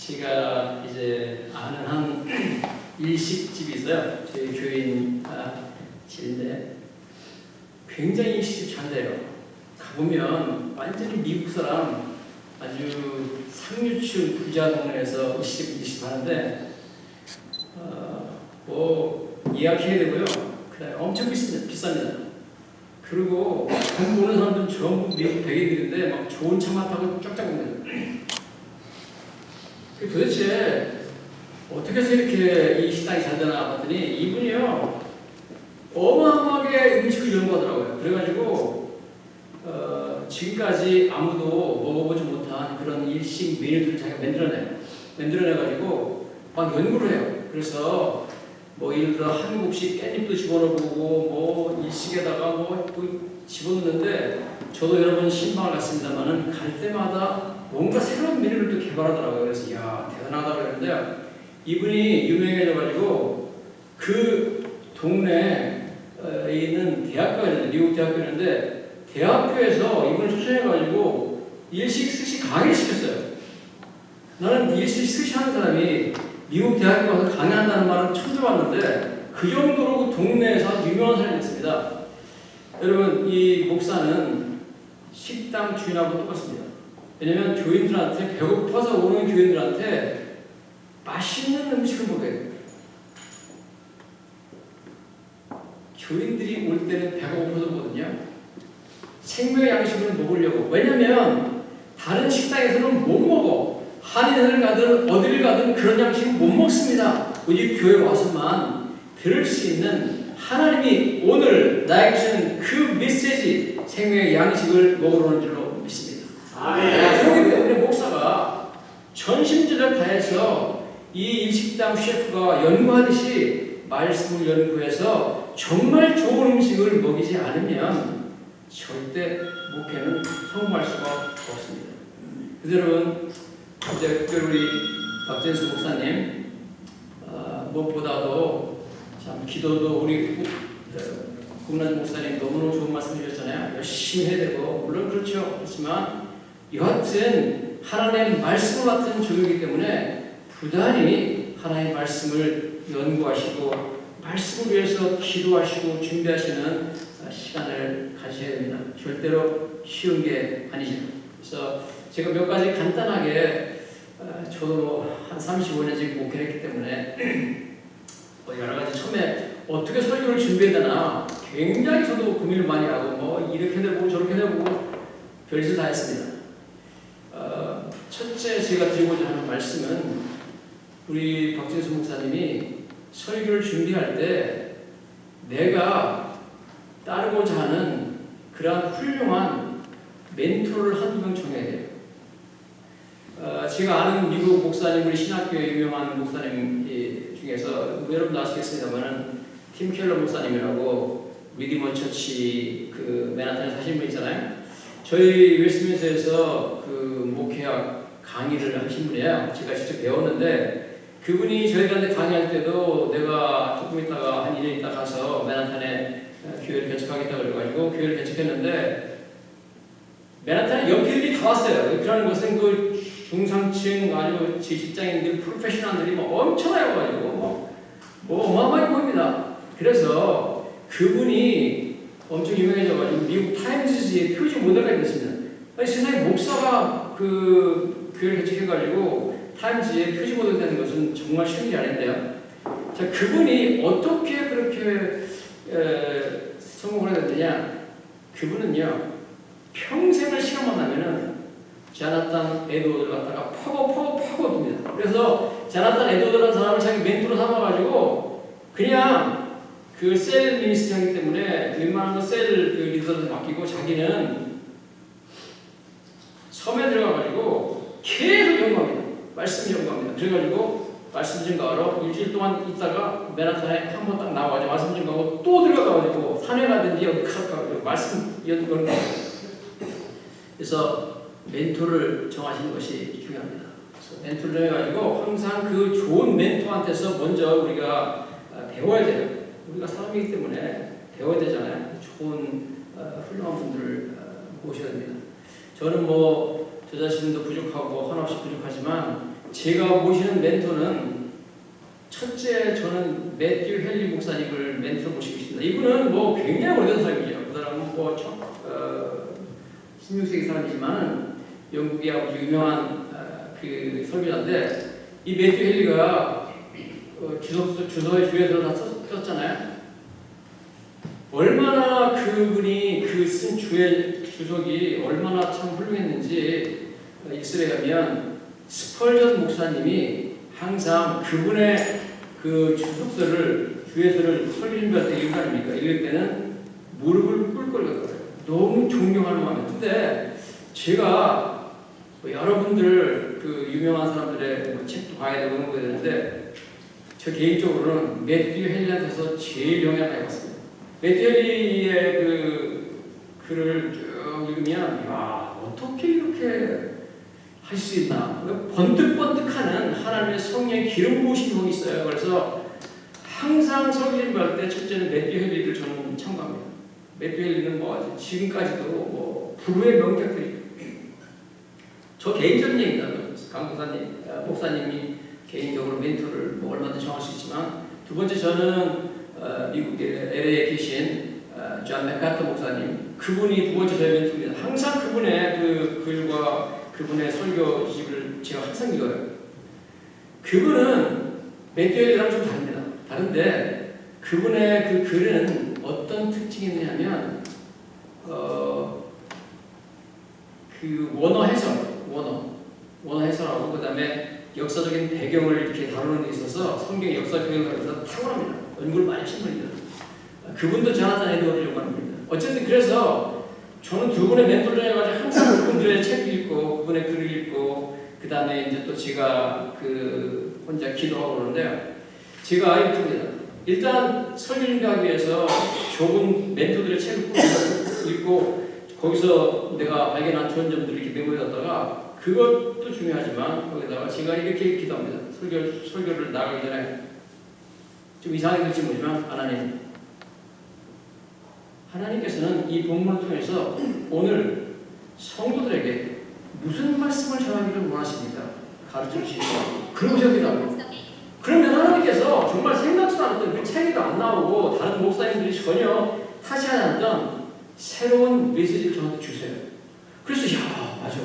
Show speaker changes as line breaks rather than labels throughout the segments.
제가 이제 아는 한 일식집이 있어요. 저희 교인 아, 집인데 굉장히 일식집 잘 돼요. 가보면 완전히 미국 사람 아주 상류층 부자 동네에서 일식 일식 하는데 어, 뭐 예약해야 되고요. 그다음에 엄청 비쌉니다. 비쌉니다. 그리고 한국 오는 사람들은 전부 미국 백인들인데 막 좋은 차만 타고 쫙쫙. 그 도대체 어떻게 해서 이렇게 이 식당이 잘 되나 봤더니 이분이요 어마어마하게 음식을 연구하더라고요. 그래가지고 어, 지금까지 아무도 먹어보지 못한 그런 일식 메뉴들을 자기가 만들어내요. 만들어내가지고 막 연구를 해요. 그래서 뭐 예를 들어 한국식 깻잎도 집어넣어보고 뭐 일식에다가 뭐, 뭐 집어넣는데 저도 여러 번 신방을 갔습니다만은 갈 때마다 뭔가 새로운 메뉴를 또 개발하더라고요. 그래서 이야 대단하다 그랬는데 이분이 유명해져가지고 그 동네에 있는 대학교가 있는데 미국 대학교였는데 대학교에서 이분을 추천해가지고 일식 스시 강의를 시켰어요. 나는 일식 스시 하는 사람이 미국 대학교 가서 강의한다는 말은 처음 들어봤는데 그 정도로 그 동네에서 유명한 사람이었습니다. 여러분 이 목사는 식당 주인하고 똑같습니다. 왜냐면 교인들한테 배고파서 오는 교인들한테 맛있는 음식을 먹여야 돼요. 교인들이 올 때는 배가 고파서 오거든요. 생명의 양식을 먹으려고. 왜냐면 다른 식당에서는 못 먹어. 한인을 가든 어디를 가든 그런 양식은 못 먹습니다. 우리 교회 와서만 들을 수 있는 하나님이 오늘 나에게 주는 그 메시지 생명의 양식을 먹으러 오는 줄 로 믿습니다. 그렇기 때문에 목사가 전심전력 다해서 이 일식당 셰프가 연구하듯이 말씀을 연구해서 정말 좋은 음식을 먹이지 않으면 절대 목회는 성공할 수가 없습니다. 여러분 이제 특별히 우리 박진수 목사님 어, 무엇보다도 참 기도도 우리 국난 목사님 너무너무 좋은 말씀 해주셨잖아요. 열심히 해야 되고 물론 그렇죠. 그렇지만 여하튼 하나님의 말씀을 맡은 종이기 때문에 부단히 하나님의 말씀을 연구하시고 말씀을 위해서 기도하시고 준비하시는 시간을 가셔야 됩니다. 절대로 쉬운 게 아니죠. 그래서 제가 몇 가지 간단하게 어, 저도 한 35년 지금 목회를 했기 때문에 뭐 여러 가지 처음에 어떻게 설교를 준비해야 되나 굉장히 저도 고민을 많이 하고 뭐 이렇게 해보고 저렇게 해보고 별짓을 다 했습니다. 어, 첫째 제가 드리고자 하는 말씀은 우리 박진수 목사님이 설교를 준비할 때 내가 따르고자 하는 그러한 훌륭한 멘토를 한두 명 정해야 돼요. 어, 제가 아는 미국 목사님, 우리 신학교에 유명한 목사님 중에서 여러분도 아시겠습니다만은 팀 켈러 목사님이라고 리디먼 처치 그 맨하탄에 사신 분 있잖아요. 저희 웨스트민스에서 그 목회학 강의를 하신 분이에요. 제가 직접 배웠는데 그분이 저희한테 강의할 때도 내가 조금 있다가 한 2년 있다 가서 맨하탄에 교회를 개척하겠다 그래가지고 교회를 개척했는데 맨하탄에 연필들이 다 왔어요. 연필하는 것은 그 중상층 아주 제 직장인들 프로페셔널들이 뭐 엄청나게 와가지고 뭐, 뭐 어마어마하게 보입니다. 그래서 그분이 엄청 유명해져가지고 미국 타임즈지의 표지 모델가 됐습니다. 아니, 세상에 목사가 그 교회를 개척해가지고 타임즈의 표지 모델 되는 것은 정말 쉬운 일이 아닌데요. 자, 그분이 어떻게 그렇게 에, 성공을 되느냐? 그분은요, 평생을 시간만 나면은 자나탄 에드워드를 갖다가 파고 파고 파고 둡니다. 그래서 자나탄 에드워드라는 사람을 자기 멘토로 삼아가지고 그냥 그 셀 미니스트 하기 때문에 웬만한 거셀 그 리더한테 맡기고 자기는 섬에 들어가가지고 계속 연구합니다. 말씀 연구합니다. 그래가지고 말씀 증가하러 일주일 동안 있다가 맨하탄에 한 번 딱 나와가지고 말씀 증가하고 또 들어가가지고 산에 가든지 여기 가서 말씀 연구하는 거예요. 그래서 멘토를 정하시는 것이 중요합니다. 그래서 멘토를 해가지고 항상 그 좋은 멘토한테서 먼저 우리가 배워야 돼요. 우리가 사람이기 때문에 배워야 되잖아요. 좋은 어, 훌륭한 분들을 어, 모셔야 됩니다. 저는 뭐 저 자신도 부족하고 한없이 부족하지만 제가 모시는 멘토는 첫째 저는 매튜 헬리 목사님을 멘토로 모시고 있습니다. 이분은 뭐 굉장히 오래된 사람이죠. 그 사람은 뭐 첫, 어, 16세기 사람이지만 영국의 아주 유명한 어, 그 설교자인데 이 매튜 헬리가 어, 주석의 주에서 다 썼, 썼잖아요. 얼마나 그분이 그 쓴 주의 주석이 얼마나 참 훌륭했는지 어, 일설에 가면 스펄전 목사님이 항상 그분의 그 주석서를 주에서를 설교인할 때 읽을 아닙니까? 읽을 때는 무릎을 꿇고 너무 존경하는 마음이 근데 제가 뭐 여러분들 그 유명한 사람들의 뭐 책도 봐야 되고 그런 거 되는데 저 개인적으로는 매튜 헬리한테서 제일 영향을 많이 받습니다. 매튜 헬리의 그 글을 쭉 읽으면 야 어떻게 이렇게 할 수 있나 번뜩번뜩하는 하나님의 성령의 기름 부으신 분이 있어요. 그래서 항상 설교를 할때 첫째는 매튜 헬리를 저는 참고합니다. 매튜 헬리는 뭐 지금까지도 뭐 불후의 명작들이 저 개인적인 얘기다. 강 목사님, 아, 목사님이 개인적으로 멘토를 뭐 얼마든지 정할 수 있지만 두 번째 저는 어, 미국의 LA에 계신 어, 존 맥카터 목사님 그분이 두 번째 멘토입니다. 항상 그분의 그 글과 그분의 설교 집을 제가 항상 읽어요. 그분은 매튜엘이랑 좀 다릅니다. 다른데 그분의 그 글은 어떤 특징이 있느냐면 어, 그 원어 해설, 원어, 원어 해설하고 그 다음에 역사적인 배경을 이렇게 다루는 데 있어서 성경 역사 배경을 다루면서 탁월합니다. 연구를 많이 하신 분입니다. 그분도 저나단 에드워드라고 하는 분입니다. 어쨌든 그래서 저는 두 분의 멘토를 해가지고 항상 그분들의 책을 읽고 그분의 글을 읽고 그 다음에 이제 또 제가 그 혼자 기도하고 그러는데요. 제가 이렇게 합니다. 일단 설교 준비하기 위해서 좁은 멘토들의 책을 꼭 읽고 거기서 내가 발견한 좋은 점들을 이렇게 메모해뒀다가 그것도 중요하지만 거기다가 제가 이렇게 기도합니다. 설교, 설교를 나가기 전에 좀 이상하게 될지 모르지만 하나님 하나님께서는 이 본문을 통해서 오늘 성도들에게 무슨 말씀을 전하기를 원하십니까? 가르쳐 주시고 된다고 그러면 하나님께서 정말 생각지도 않았던 그 책에도 안 나오고 다른 목사님들이 전혀 타시하지 않던 새로운 메시지를 저한테 주세요. 그래서 야 맞아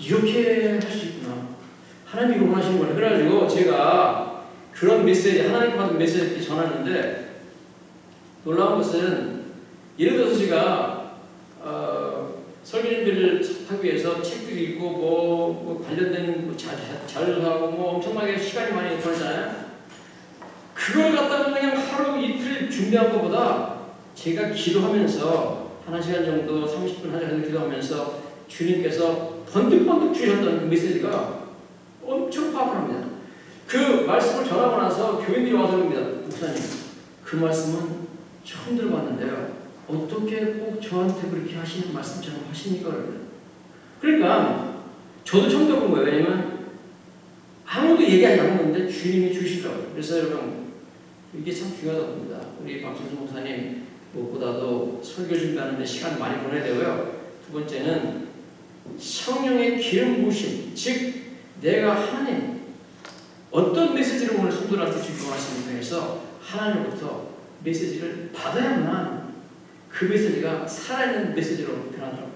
이렇게 할 수 있구나 하나님이 원하시는 거네. 그래가지고 제가 그런 메시지 하나님 받은 메시지를 전하는데 놀라운 것은 예를 들어서 제가 어, 설교님들을 하기 위해서 책도 읽고 뭐, 뭐 관련된 뭐 자, 자, 자료도 하고 뭐 엄청나게 시간이 많이 걸잖아요. 그걸 갖다가 그냥 하루 이틀 준비한 것보다 제가 기도하면서 한 시간 정도 30분 한 시간 정도 기도하면서 주님께서 번뜩번뜩 주셨던 그 메시지가 엄청 파워합니다. 그 말씀을 전하고 나서 교인들이 와서 그럽니다. 목사님 그 말씀은 처음 들어봤는데요. 어떻게 꼭 저한테 그렇게 하시는 말씀처럼 하십니까? 그러니까 저도 처음 들어본 거예요. 왜냐면 아무도 얘기하지 않았는데 주님이 주시더라고요. 그래서 여러분 이게 참 중요하다고 봅니다. 우리 박준수 목사님 무엇보다도 설교 준비하는데 시간 많이 보내야 되고요. 두 번째는 성령의 기름 부으심, 즉 내가 하나님 어떤 메시지를 오늘 성도들한테 주고하십니까 해서 하나님으로부터 메시지를 받아야만 그 메시지가 살아있는 메시지로 변하더라고요.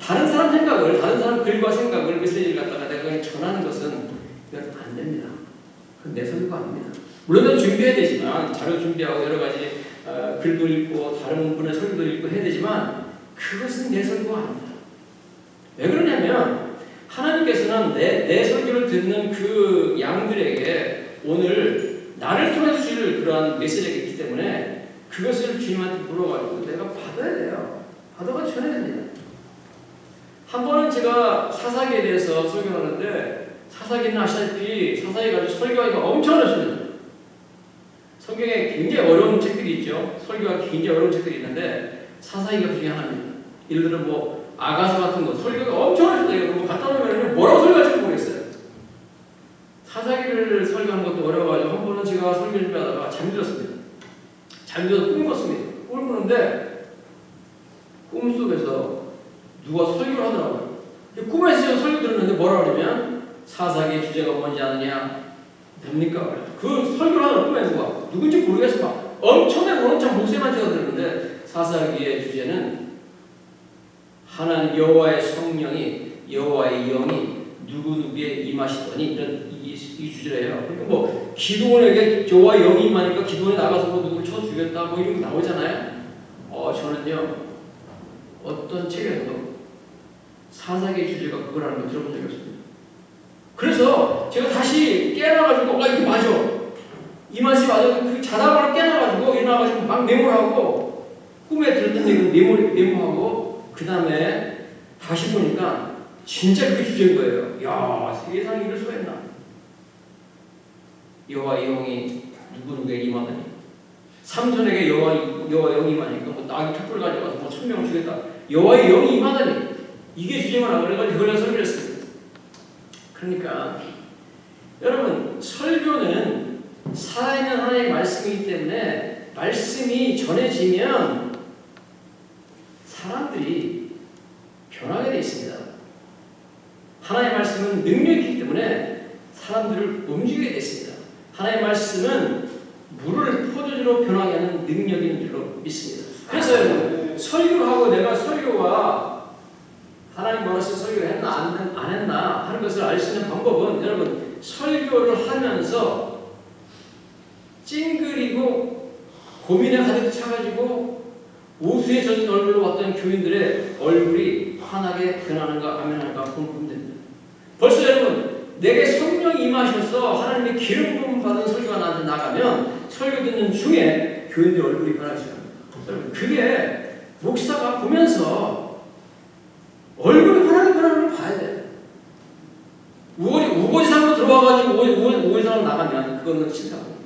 다른 사람 생각을, 다른 사람 글과 생각을 메시지를 갖다가 내가 전하는 것은 이건 안 됩니다. 그건 내 설교가 아닙니다. 물론 난 준비해야 되지만 자료 준비하고 여러 가지 어, 글도 읽고 다른 분의 설교도 읽고 해야 되지만 그것은 내 설교가 아닙니다. 왜 그러냐면 하나님께서는 내, 내 설교를 듣는 그 양들에게 오늘 나를 통해 주실 그러한 메시지가 있기 때문에 그것을 주님한테 물어가지고 내가 받아야 돼요. 받아가 전해야 됩니다. 한 번은 제가 사사기에 대해서 설교하는데 사사기는 아시다시피 사사기 가지고 설교하기가 엄청 어렵습니다. 성경에 굉장히 어려운 책들이 있죠. 설교가 굉장히 어려운 책들이 있는데 사사기가 그중에 하나입니다. 예를 들어 뭐 아가서 같은 거 설교가 엄청 어렵다 이거 뭐 갖다 놓으면 뭐라고 설교할지 모르겠어요. 사사기를 설교하는 것도 어려워가지고 제가 설교 준비하다가 잠들었습니다. 잠들어서 꿈 꿨습니다. 꿈을 꾸는데 꿈속에서 누가 설교를 하더라고요. 꿈에서 설교 들었는데 뭐라 그러냐면 사사기의 주제가 뭔지 아느냐? 됩니까? 그 설교를 하는 꿈에 누가 누군지 모르겠어 막 엄청나게 오른쪽 목소리만 찍어들었는데 사사기의 주제는 하나님 여호와의 성령이 여호와의 영이 누구 누구에 임하시더니 이런 이, 이 주제예요. 그러니까 뭐 기도원에게 여호와의 영이 임하니까 기도원에 나가서 뭐 누구를 쳐 죽였다 뭐 이런 거 나오잖아요. 어 저는요 어떤 책에서도 사사기의 주제가 그거라는 걸 들어본 적이 없습니다. 그래서 제가 다시 깨어나가지고 아 이게 맞아 이 맛이 맞아 그 자다가 깨어나가지고 일어나가지고 막 메모하고 꿈에 들었던 얘기를 메모 메모하고 그 다음에 다시 보니까 진짜 그게 주제인 거예요. 야 세상에 이럴 수가 있나? 여호와 영이 누구 누구에게 임하다니 삼손에게 여호와 여호와 영이 임하니까 뭐 나귀 촛불 가져가서 뭐 천명을 주겠다. 여호와의 영이 임하다니 이게 주제만 그래가지고 그걸 설교를 했습니다. 그러니까 여러분 설교는 살아있는 하나님의 말씀이기 때문에 말씀이 전해지면 사람들이 변하게 되어 있습니다. 하나님의 말씀은 능력이기 때문에 사람들을 움직이게 되어 있습니다. 하나님의 말씀은 물을 포도주로 변하게 하는 있는 줄로 믿습니다. 그래서 여러분 설교를 하고 내가 설교와 하나님 뭐라서 설교를 했나 안, 했- 안 했나 하는 것을 알 수 있는 방법은 여러분 설교를 하면서 찡그리고 고민에 가득 차가지고 우수에 젖은 얼굴로 왔던 교인들의 얼굴이 환하게 변하는가 안 변하는가 보면 됩니다. 벌써 여러분 내게 성령이 임하셔서 하나님의 기름 부음 받은 설교가 나한테 나가면 설교 듣는 중에 교인들 얼굴이. 여러분 그게 목사가 보면서 얼굴이 변하는 걸 봐야 돼. 우거지 우거지상으로 들어와가지고 우거지 우거지상으로 나가면 그거는 실패합니다.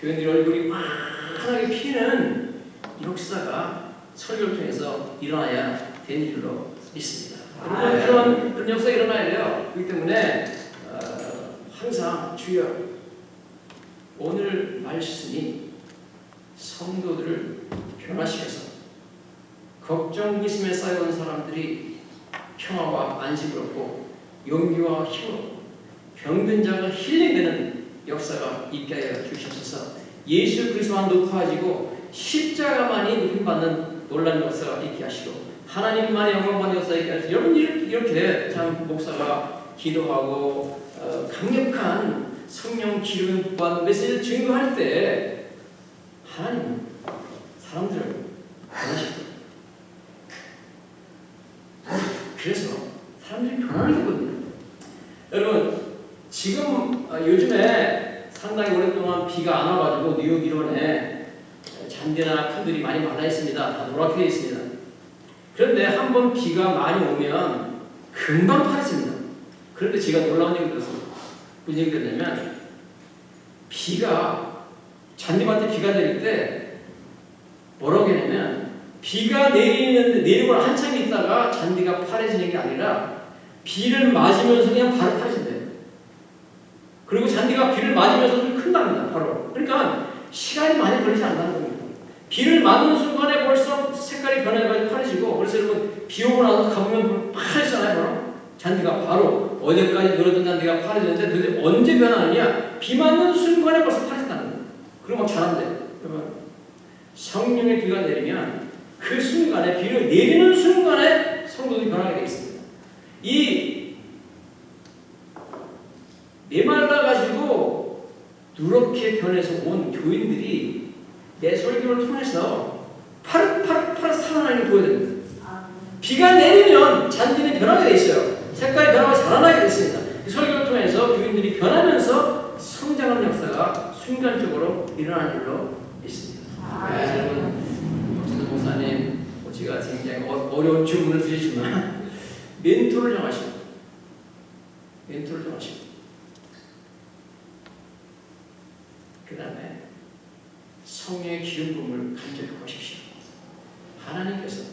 교인들 얼굴이 환하게 피는 역사가 설교를 통해서 일어나야 되는 줄로 믿습니다. 여러분 그런 그런 역사가 일어나야 돼요. 그렇기 때문에 어, 항상 주여 오늘 말씀이 성도들을 변화시켜서 걱정 의심에 쌓여온 사람들이 평화와 안식을 얻고 용기와 힘으로 병든 자가 힐링되는 역사가 있게 하여 주시옵소서. 예수 그리스도만 높아지고 십자가만이 높임받는 놀라운 역사가 있게 하시고 하나님만의 영광받는 하시고 여러분 이렇게, 참 목사가 기도하고 어, 강력한 성령 기름 받는 메시지를 증거할 때 하나님은 사람들을 변화시킵니다. 그래서 사람들이 변하는 거거든요. 여러분 지금 아, 요즘에 상당히 오랫동안 비가 안 와가지고 뉴욕 일원에 잔디나 풀들이 많이 많아 있습니다. 다 노랗게 되어 있습니다. 그런데 한 번 비가 많이 오면 금방 파래집니다. 그런데 제가 놀라운 얘기 들었어요. 무슨 얘기 들었냐면 비가 잔디밭에 비가 내릴 때 뭐라고 했냐면 비가 내리는데 내리고 한참 있다가 잔디가 파래지는 게 아니라 비를 맞으면서 그냥 바로 파래진대요. 그리고 잔디가 비를 맞으면서 좀 큰답니다. 바로. 그러니까 시간이 많이 걸리지 않는다는 겁니다. 비를 맞는 순간에 벌써 색깔이 변해가지고 파래지고 그래서 여러분 비 오고 나서 가보면 파래지잖아요. 바로. 잔디가 바로 어제까지 늘어던 잔디가 파래지는데 도대체 언제 변하느냐? 비 맞는 순간에 벌써 파래진다는 거예요. 막 자란대요. 그러면 성령의 비가 내리면 그 순간에 비를 내리는 순간에 성도들이 변하게 되어 있습니다. 이 메말라 가지고 누렇게 변해서 온 교인들이 내 설교를 통해서 파릇파릇파릇 살아나는 걸 보여줍니다. 비가 내리면 잔디는 변하게 돼 있어요. 색깔이 변하고 자라나게 됐습니다. 이 설교를 통해서 교인들이 변하면서 성장하는 역사가 순간적으로 일어나는 믿습니다. 그래서 여러분, 박진수 목사님, 뭐 제가 굉장히 어- 어려운 질문을 드리지만 멘토를 정하시고 멘토를 정하시고 그 다음에 성령의 기름 부음을 간절히 구하십시오. 하나님께서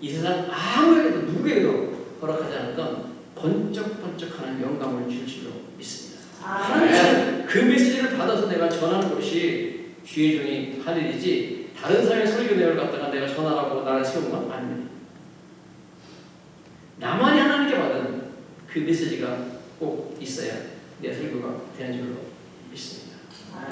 이 세상 아무에게도 누구에게도 허락하지 않았던 번쩍번쩍 하는 영감을 줄 줄로 믿습니다. 하나님은 그 메시지를 받아서 내가 전하는 것이 주의 종이 할 일이지 다른 사람의 설교 내용을 갖다가 내가 전하라고 나를 세운 건 아닙니다. 나만이 하나님께 받은 그 메시지가 꼭 있어야 내 설교가 되는 줄로 믿습니다.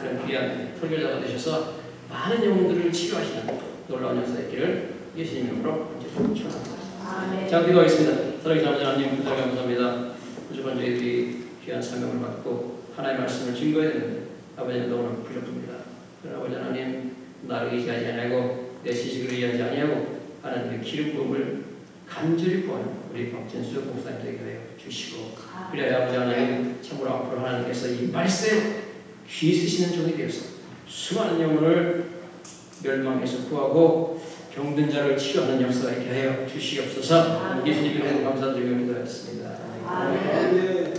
그런 귀한 설교자가 되셔서 많은 영혼들을 치유하시는 놀라운 역사 있기를 예수님 이름으로 축원합니다.
아멘.
자, 기도하겠습니다. 사랑하는 아버지 하나님, 부탁 감사합니다. 주번 저희들이 귀한 사명을 받고 하나님의 말씀을 증거해야 되는데 아버지는 너무나 부족합니다. 그러나 아버지 하나님, 나를 의지하지 아니하고 내 지식을 의지하지 아니하고 하나님의 기름 부음을 간절히 구하는 우리 박진수 목사님 되게 하여 주시고 그래야 아버지 하나님 참으로 앞으로 하나님께서 이 말씀 귀 쓰시는 종이 되어서 수많은 영혼을 멸망에서 구하고 병든 자를 치료하는 역사가 있게 하여 주시옵소서
아멘.
예수님 이름으로 감사드리며 기도했습니다.
아멘.